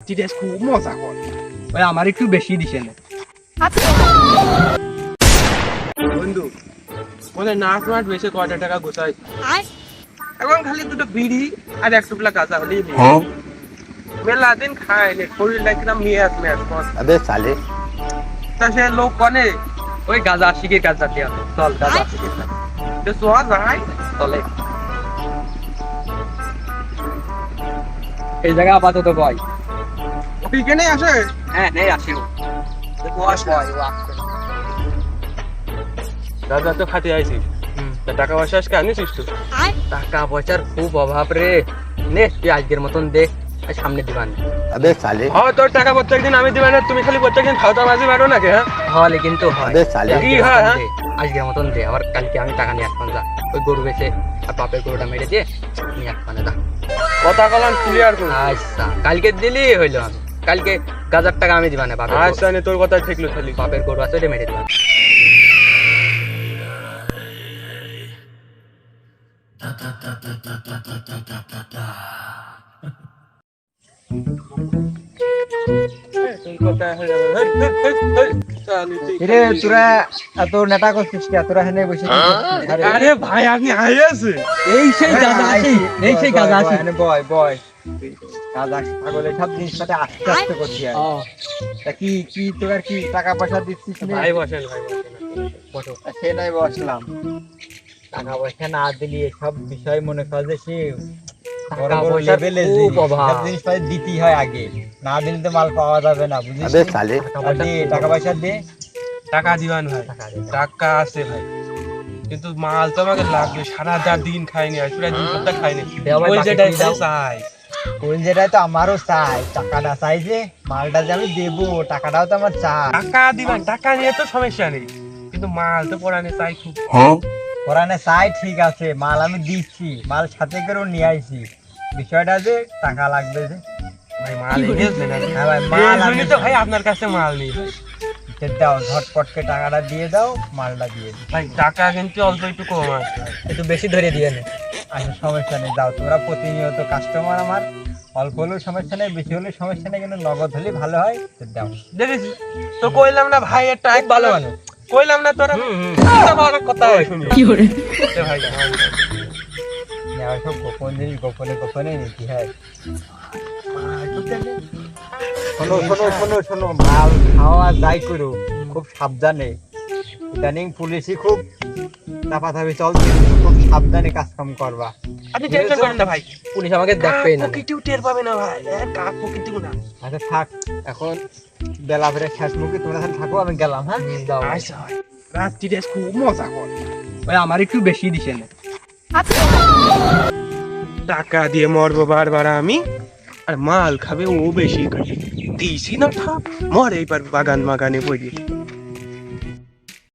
টিটেস খুব মজা কর। ওই আমার একটু বেশি দিছে বন্ধু ওদের নাচ মাঠ বেশি কয়টা টাকা এখন খালি দুটো বিড়ি আর এক টুকলা হলেই হ্যাঁ। মেলা দিন শরীর লাগে না মেয়াজ মেয়াজ আবে সালে তা সে লোক কনে ওই চল গাঁজা সোয়া যায় চলে এই জায়গা আপাতত বয়। আসে? হ্যাঁ নেই আসে দাদা তো খাতে আইছি। টাকা পয়সা আজকে আনিস তো টাকা পয়সার খুব অভাব রে। নে তুই আজকের মতন দে। সামনে দিবান। আবে সালে তোর টাকা আমি দিবান তুমি খালি প্রত্যেকদিন খাওয়া মাঝে পারো নাকি হ্যাঁ? হলে কিন্তু হয়। আবে সালে কি হ্যাঁ আজকের মতন দে। আবার কালকে আমি টাকা নিয়ে আসবান যা। ওই গরু বেছে আর বাপের গরুটা মেরে দিয়ে নিয়ে কথা কলাম ক্লিয়ার করুন আচ্ছা কালকে দিলি হইল আমি। কালকে গাজার টাকা আমি দিবানে বাপের আচ্ছা নে তোর কথা ঠিকলো খালি বাপের গরু আছে মেরে। রে তোরা এত নেটা করছিস কি? তোরা হেনে বসে আরে, আরে ভাই আপনি আইয়াছে। এই সেই গাজা আইসি, আছে এই সেই গাজা বয়, আছে। বয় বয়। টাকা পয়সা দিতে হয় আগে। না দিলে তো মাল পাওয়া যাবে না বুঝলি টাকা পয়সা দে টাকা দিবান ভাই। টাকা আছে ভাই। কিন্তু মাল তো আমাকে লাগবে সারা দিন খাইনি খাইনি। ওই যেটাই চাই কোন যেটাই তো আমারও চাই। টাকাটা চাই যে মালটা যে আমি দেবো টাকাটাও তো আমার চাই। টাকা দিবান টাকা নিয়ে তো সমস্যা নেই। কিন্তু মাল তো পড়ানে চাই খুব। কোরআনে চাই ঠিক আছে। মাল আমি দিচ্ছি মাল সাথে করেও নিয়ে আইছি। বিষয়টা যে টাকা লাগবে যে। ভাই মাল হ্যাঁ ভাই মাল আমি তো ভাই আপনার কাছে মাল নেই। দাও ঝটপটকে টাকাটা দিয়ে দাও মালটা দিয়ে দিই ভাই টাকা কিন্তু অল্প একটু কম আছে। একটু বেশি ধরে দিয়ে নে। আচ্ছা সমস্যা নেই দাও। তোমরা প্রতিনিয়ত কাস্টমার আমার। অল্প হলেও সমস্যা নেই বেশি হলেও সমস্যা নেই কিন্তু নগদ হলে ভালো হয় তো দাও। দেখেছি তো কইলাম না ভাই একটা এক ভালো মানুষ। কইলাম না তোরা কথা হয় শুনি। কি করে ভাই ভাই, সব গোপন জিনিস গোপনে গোপনে নিতে হয়। শোনো শোনো শোনো শোনো মাল খাওয়া যাই করো খুব সাবধানে। ইদানিং পুলিশই খুব চাপাচাপি চলছে খুব সাবধানে কাজ কাম করবা। আপনি টেনশন করেন না ভাই। পুলিশ আমাকে দেখবেই না। টের পাবে না ভাই। কাক প্রকৃতিও না। আচ্ছা থাক। এখন বেলা ফেরে শেষ মুখে তোমরা থাকো আমি গেলাম হ্যাঁ? আচ্ছা ভাই। খুব মজা করে। ওই আমার একটু বেশি দিছে না। টাকা দিয়ে মরবো বারবার আমি। আর মাল খাবে ও বেশি করে দিছি না থাক মরে এবার বাগান বাগানে বই